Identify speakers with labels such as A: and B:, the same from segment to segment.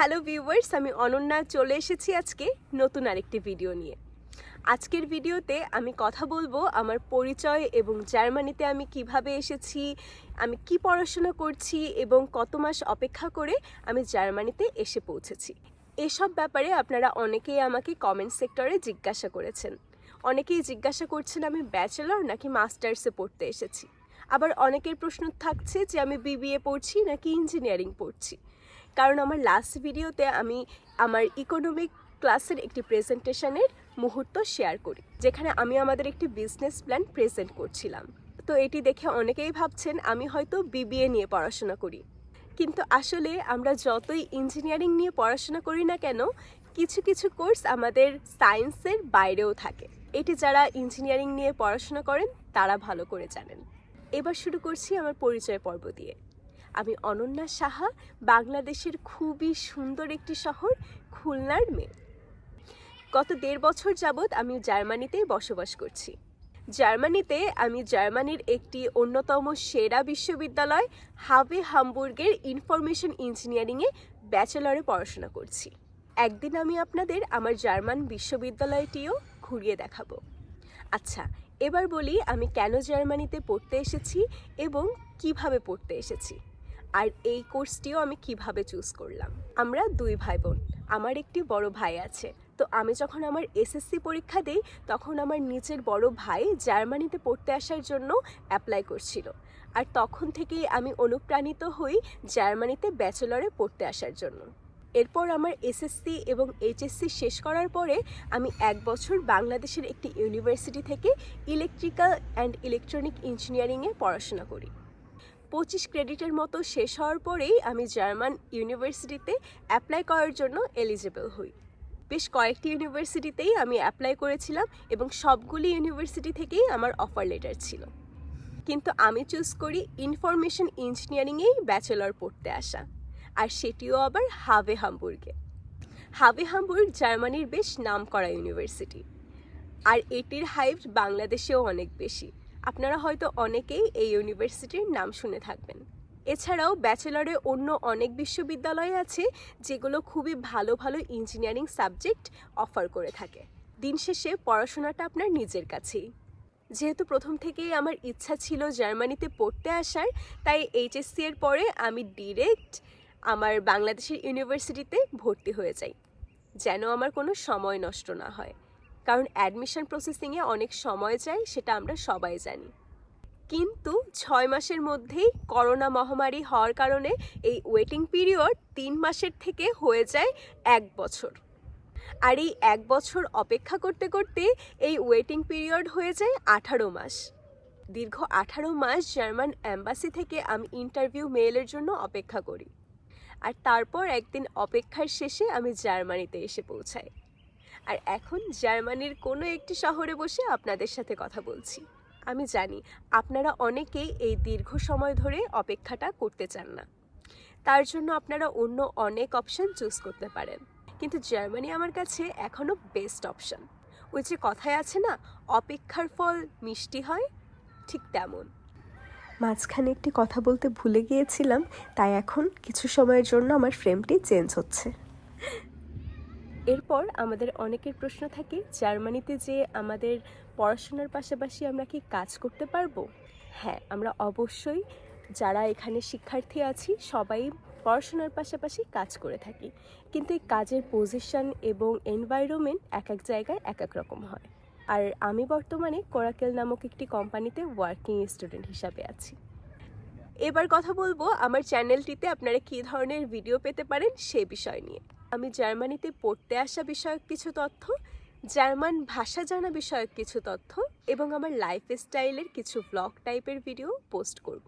A: Hello viewers, আমি অনন্যা চলে এসেছি আজকে নতুন আরেকটি ভিডিও নিয়ে। আজকের ভিডিওতে আমি কথা বলব আমার পরিচয় এবং জার্মানিতে আমি কীভাবে এসেছি, আমি কি পড়াশোনা করছি এবং কত মাস অপেক্ষা করে আমি জার্মানিতে এসে পৌঁছেছি। এসব ব্যাপারে আপনারা অনেকেই আমাকে কমেন্ট সেক্টরে জিজ্ঞাসা করেছেন। অনেকেই জিজ্ঞাসা করছেন, আমি ব্যাচেলর নাকি মাস্টার্সে পড়তে এসেছি? আবার অনেকের প্রশ্ন থাকছে যে আমি বিবিএ পড়ছি নাকি ইঞ্জিনিয়ারিং পড়ছি? কারণ আমার লাস্ট ভিডিওতে আমি আমার ইকোনমিক ক্লাসের একটি প্রেজেন্টেশনের মুহূর্ত শেয়ার করি, যেখানে আমি আমাদের একটি বিজনেস প্ল্যান প্রেজেন্ট করছিলাম। তো এটি দেখে অনেকেই ভাবছেন, আমি হয়তো বিবিএ নিয়ে পড়াশোনা করি। কিন্তু আসলে আমরা যতই ইঞ্জিনিয়ারিং নিয়ে পড়াশোনা করি না কেন, কিছু কিছু কোর্স আমাদের সায়েন্সের বাইরেও থাকে। এটি যারা ইঞ্জিনিয়ারিং নিয়ে পড়াশোনা করেন, তারা ভালো করে জানেন। এবার শুরু করছি আমার পরিচয় পর্ব দিয়ে। আমি অনন্যা সাহা, বাংলাদেশের খুবই সুন্দর একটি শহর, খুলনার মেয়ে। গত দেড় বছর যাবৎ আমি জার্মানিতেই বসবাস করছি। জার্মানিতে আমি জার্মানির একটি অন্যতম সেরা বিশ্ববিদ্যালয়, হাভে হামবুর্গের ইনফরমেশন ইঞ্জিনিয়ারিংয়ে ব্যাচেলরে পড়াশোনা করছি। একদিন আমি আপনাদের আমার জার্মান বিশ্ববিদ্যালয়টিও ঘুরিয়ে দেখাবো। আচ্ছা এবার বলি আমি কেন জার্মানিতে পড়তে এসেছি এবং কীভাবে পড়তে এসেছি। আর এই কোর্সটিও আমি কীভাবে চুজ করলাম? আমরা দুই ভাই বোন আমার একটি বড় ভাই আছে। তো আমি যখন আমার এসএসসি পরীক্ষা দেই, তখন আমার নিজের বড় ভাই জার্মানিতে পড়তে আসার জন্য অ্যাপ্লাই করছিল। আর তখন থেকেই আমি অনুপ্রাণিত হই জার্মানিতে ব্যাচেলরে পড়তে আসার জন্য। এরপর আমার এসএসসি এবং এইচএসসি শেষ করার পরে আমি এক বছর বাংলাদেশের একটি ইউনিভার্সিটি থেকে ইলেকট্রিক্যাল অ্যান্ড ইলেকট্রনিক ইঞ্জিনিয়ারিংয়ে পড়াশোনা করি। পঁচিশ ক্রেডিটের মতো শেষ হওয়ার পরেই আমি জার্মান ইউনিভার্সিটিতে অ্যাপ্লাই করার জন্য এলিজিবল হই। বেশ কয়েকটি ইউনিভার্সিটিতেই আমি অ্যাপ্লাই করেছিলাম এবং সবগুলি ইউনিভার্সিটি থেকেই আমার অফার লেটার ছিল। কিন্তু আমি চুজ করি ইনফরমেশন ইঞ্জিনিয়ারিংয়েই ব্যাচেলর পড়তে আসা। আর সেটিও আবার হাভে হামবুর্গে। হাভে হামবুর্গ জার্মানির বেশ নামকরা ইউনিভার্সিটি। আর এটির হাইপ বাংলাদেশেও অনেক বেশি। আপনারা হয়তো অনেকেই এই ইউনিভার্সিটির নাম শুনে থাকবেন। এছাড়াও ব্যাচেলরে অন্য অনেক বিশ্ববিদ্যালয় আছে যেগুলো খুবই ভালো ভালো ইঞ্জিনিয়ারিং সাবজেক্ট অফার করে থাকে। দিন শেষে পড়াশোনাটা আপনার নিজের কাছেই। যেহেতু প্রথম থেকেই আমার ইচ্ছা ছিল জার্মানিতে পড়তে আসার, তাই এইচএসসি এর পরে আমি ডিরেক্ট আমার বাংলাদেশের ইউনিভার্সিটিতে ভর্তি হয়ে যাই, যেন আমার কোনো সময় নষ্ট না হয়। কারণ অ্যাডমিশন প্রসেসিংয়ে অনেক সময় যায়, সেটা আমরা সবাই জানি। কিন্তু ছয় মাসের মধ্যেই করোনা মহামারী হওয়ার কারণে এই ওয়েটিং পিরিয়ড তিন মাসের থেকে হয়ে যায় এক বছর। আর এই এক বছর অপেক্ষা করতে করতে এই ওয়েটিং পিরিয়ড হয়ে যায় আঠারো মাস। দীর্ঘ আঠারো মাস জার্মান অ্যাম্বাসি থেকে আমি ইন্টারভিউ মেইলের জন্য অপেক্ষা করি। আর তারপর একদিন অপেক্ষার শেষে আমি জার্মানিতে এসে পৌঁছাই। আর এখন জার্মানির কোনো একটি শহরে বসে আপনাদের সাথে কথা বলছি। আমি জানি আপনারা অনেকেই এই দীর্ঘ সময় ধরে অপেক্ষাটা করতে চান না। তার জন্য আপনারা অন্য অনেক অপশন চুজ করতে পারেন। কিন্তু জার্মানি আমার কাছে এখনও বেস্ট অপশান ওই যে কথায় আছে না, অপেক্ষার ফল মিষ্টি হয়, ঠিক তেমন। মাঝখানে একটি কথা বলতে ভুলে গিয়েছিলাম, তাই এখন কিছু সময়ের জন্য আমার ফ্রেমটি চেঞ্জ হচ্ছে। এরপর আমাদের অনেকের প্রশ্ন থাকে, জার্মানিতে যে আমাদের পড়াশোনার পাশাপাশি আমরা কি কাজ করতে পারব? হ্যাঁ আমরা অবশ্যই যারা এখানে শিক্ষার্থী আছি, সবাই পড়াশোনার পাশাপাশি কাজ করে থাকি। কিন্তু এই কাজের পজিশন এবং এনভায়রনমেন্ট এক এক জায়গায় এক এক রকম হয়। আর আমি বর্তমানে কোরাকেল নামক একটি কোম্পানিতে ওয়ার্কিং স্টুডেন্ট হিসাবে আছি। এবার কথা বলব আমার চ্যানেলটিতে আপনারা কী ধরনের ভিডিও পেতে পারেন সে বিষয় নিয়ে। আমি জার্মানিতে পড়তে আসা বিষয়ক কিছু তথ্য, জার্মান ভাষা জানা বিষয়ক কিছু তথ্য এবং আমার লাইফ স্টাইলের কিছু ব্লগ টাইপের ভিডিও পোস্ট করব।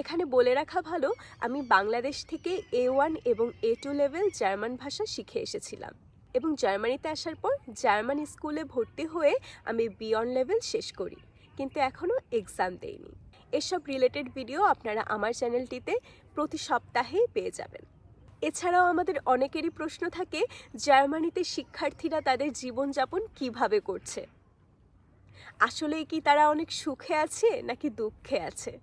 A: এখানে বলে রাখা ভালো, আমি বাংলাদেশ থেকে এ ওয়ান এবং এ টু লেভেল জার্মান ভাষা শিখে এসেছিলাম এবং জার্মানিতে আসার পর জার্মান স্কুলে ভর্তি হয়ে আমি বিয়ন লেভেল শেষ করি, কিন্তু এখনও এক্সাম দেইনি এসব রিলেটেড ভিডিও আপনারা আমার চ্যানেলটিতে প্রতি সপ্তাহেই পেয়ে যাবেন এছাড়াও আমাদের অনেকেরই প্রশ্ন থাকে, জার্মানিতে শিক্ষার্থীরা তাদের জীবনযাপন কীভাবে করছে? আসলে কি তারা অনেক সুখে আছে নাকি দুঃখে আছে?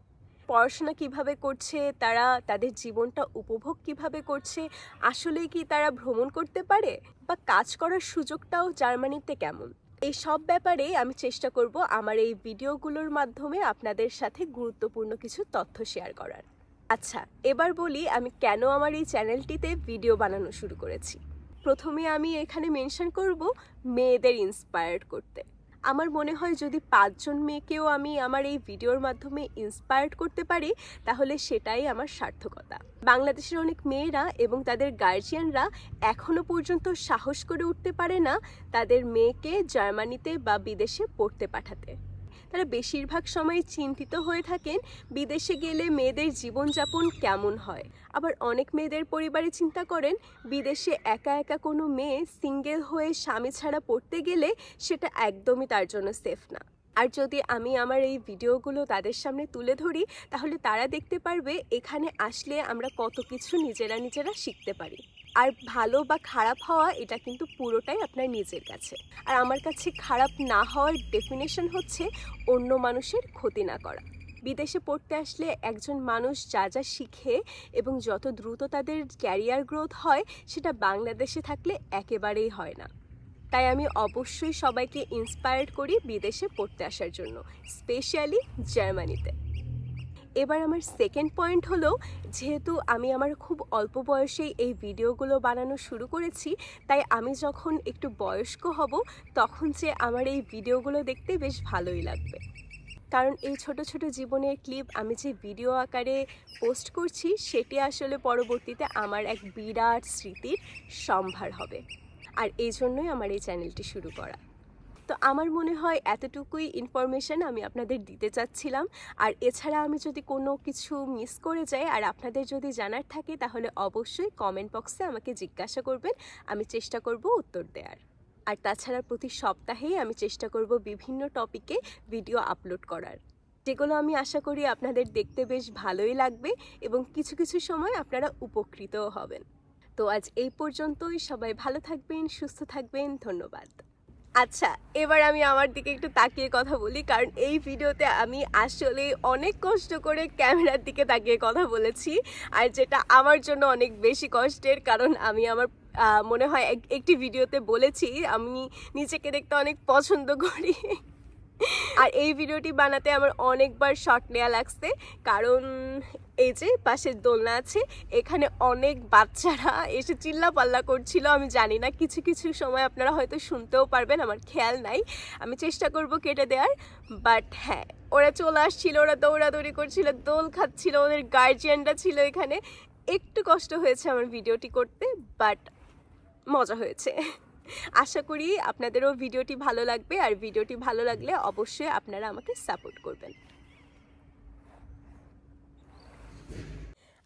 A: পড়াশোনা কীভাবে করছে, তারা তাদের জীবনটা উপভোগ কীভাবে করছে, আসলেই কি তারা ভ্রমণ করতে পারে বা কাজ করার সুযোগটাও জার্মানিতে কেমন? এই সব ব্যাপারে আমি চেষ্টা করব আমার এই ভিডিওগুলোর মাধ্যমে আপনাদের সাথে গুরুত্বপূর্ণ কিছু তথ্য শেয়ার করার। আচ্ছা এবার বলি আমি কেন আমার এই চ্যানেলটিতে ভিডিও বানানো শুরু করেছি। প্রথমে আমি এখানে মেনশন করব মেয়েদের ইন্সপায়ার্ড করতে। আমার মনে হয় যদি পাঁচজন মেয়েকেও আমি আমার এই ভিডিওর মাধ্যমে ইন্সপায়ার্ড করতে পারি, তাহলে সেটাই আমার সার্থকতা। বাংলাদেশের অনেক মেয়েরা এবং তাদের গার্জিয়ানরা এখনও পর্যন্ত সাহস করে উঠতে পারে না তাদের মেয়েকে জার্মানিতে বা বিদেশে পড়তে পাঠাতে। তারা বেশিরভাগ সময় চিন্তিত হয়ে থাকেন বিদেশে গেলে মেয়েদের জীবনযাপন কেমন হয়। আবার অনেক মেয়েদের পরিবারে চিন্তা করেন, বিদেশে একা একা কোনো মেয়ে সিঙ্গেল হয়ে স্বামী ছাড়া পড়তে গেলে সেটা একদমই তার জন্য সেফ না। আর যদি আমি আমার এই ভিডিওগুলো তাদের সামনে তুলে ধরি, তাহলে তারা দেখতে পারবে এখানে আসলে আমরা কত কিছু নিজেরা নিজেরা শিখতে পারি। আর ভালো বা খারাপ হওয়া, এটা কিন্তু পুরোটাই আপনার নিজের কাছে। আর আমার কাছে খারাপ না হওয়ার ডেফিনেশন হচ্ছে অন্য মানুষের ক্ষতি না করা। বিদেশে পড়তে আসলে একজন মানুষ যা যা শিখে এবং যত দ্রুত তাদের ক্যারিয়ার গ্রোথ হয়, সেটা বাংলাদেশে থাকলে একেবারেই হয় না। তাই আমি অবশ্যই সবাইকে ইন্সপায়ার্ড করি বিদেশে পড়তে আসার জন্য স্পেশালি জার্মানিতে এবার আমার সেকেন্ড পয়েন্ট হলো, যেহেতু আমি আমার খুব অল্প বয়সেই এই ভিডিওগুলো বানানো শুরু করেছি, তাই আমি যখন একটু বয়স্ক হব, তখন যে আমার এই ভিডিওগুলো দেখতে বেশ ভালোই লাগবে। কারণ এই ছোট ছোট জীবনের ক্লিপ আমি যে ভিডিও আকারে পোস্ট করছি, সেটি আসলে পরবর্তীতে আমার এক বিরাট স্মৃতির সম্ভার হবে। আর এই জন্যই আমার এই চ্যানেলটি শুরু করা। তো আমার মনে হয় এতটুকুই ইনফরমেশন আমি আপনাদের দিতে চাচ্ছিলাম। আর এছাড়া আমি যদি কোনো কিছু মিস করে যাই আর আপনাদের যদি জানার থাকে, তাহলে অবশ্যই কমেন্ট বক্সে আমাকে জিজ্ঞাসা করবেন। আমি চেষ্টা করব উত্তর দেওয়ার আর তাছাড়া প্রতি সপ্তাহেই আমি চেষ্টা করব বিভিন্ন টপিকে ভিডিও আপলোড করার। যেগুলো আমি আশা করি আপনাদের দেখতে বেশ ভালোই লাগবে এবং কিছু কিছু সময় আপনারা উপকৃতও হবেন। তো আজ এই পর্যন্তই। সবাই ভালো থাকবেন, সুস্থ থাকবেন। ধন্যবাদ। আচ্ছা এবার আমি আমার দিকে একটু তাকিয়ে কথা বলি, কারণ এই ভিডিওতে আমি আসলে অনেক কষ্ট করে ক্যামেরার দিকে তাকিয়ে কথা বলেছি, আর যেটা আমার জন্য অনেক বেশি কষ্টের, কারণ আমি আমার মনে হয় এক- একটি ভিডিওতে বলেছি, আমি নিজেকে দেখতে অনেক পছন্দ করি। আর এই ভিডিওটি বানাতে আমার অনেকবার শর্ট নেওয়া লাগছে। কারণ এই যে পাশের দোলনা আছে, এখানে অনেক বাচ্চারা এসে চিল্লা পাল্লা করছিল, আমি জানি না। কিছু কিছু সময় আপনারা হয়তো শুনতেও পারবেন, আমার খেয়াল নাই। আমি চেষ্টা করব কেটে দেওয়ার বাট হ্যাঁ ওরা চলে আসছিল, ওরা দৌড়াদৌড়ি করছিল, দোল খাচ্ছিল, ওদের গার্জিয়ানরা ছিল এখানে। একটু কষ্ট হয়েছে আমার ভিডিওটি করতে বাট মজা হয়েছে। আশা করি আপনাদেরও ভিডিওটি ভালো লাগবে আর ভিডিওটি ভালো লাগলে অবশ্যই আপনারা আমাকে সাপোর্ট করবেন।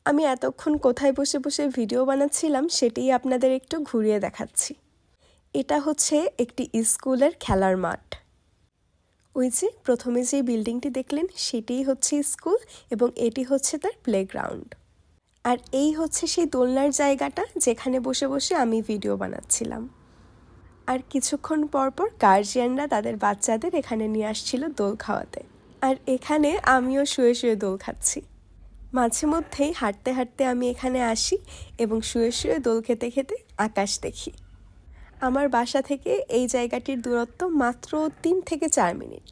A: আমি এতক্ষণ কোথায় বসে বসে ভিডিও বানাচ্ছিলাম সেটাই আপনাদের একটু ঘুরিয়ে দেখাচ্ছি। এটা হচ্ছে একটি স্কুলের খেলার মাঠ। ওই যে প্রথমে যে বিল্ডিংটি দেখলেন সেটিই হচ্ছে স্কুল এবং এটি হচ্ছে তার প্লেগ্রাউন্ড আর এই হচ্ছে সেই দোলনার জায়গাটা যেখানে বসে বসে আমি ভিডিও বানাচ্ছিলাম। আর কিছুক্ষণ পর পর গার্জিয়ানরা তাদের বাচ্চাদের এখানে নিয়ে আসছিল দোল খাওয়াতে। আর এখানে আমিও শুয়ে শুয়ে দোল খাচ্ছি। মাঝে মধ্যেই হাঁটতে হাঁটতে আমি এখানে আসি এবং শুয়ে শুয়ে দোল খেতে খেতে আকাশ দেখি। আমার বাসা থেকে এই জায়গাটির দূরত্ব মাত্র তিন থেকে চার মিনিট।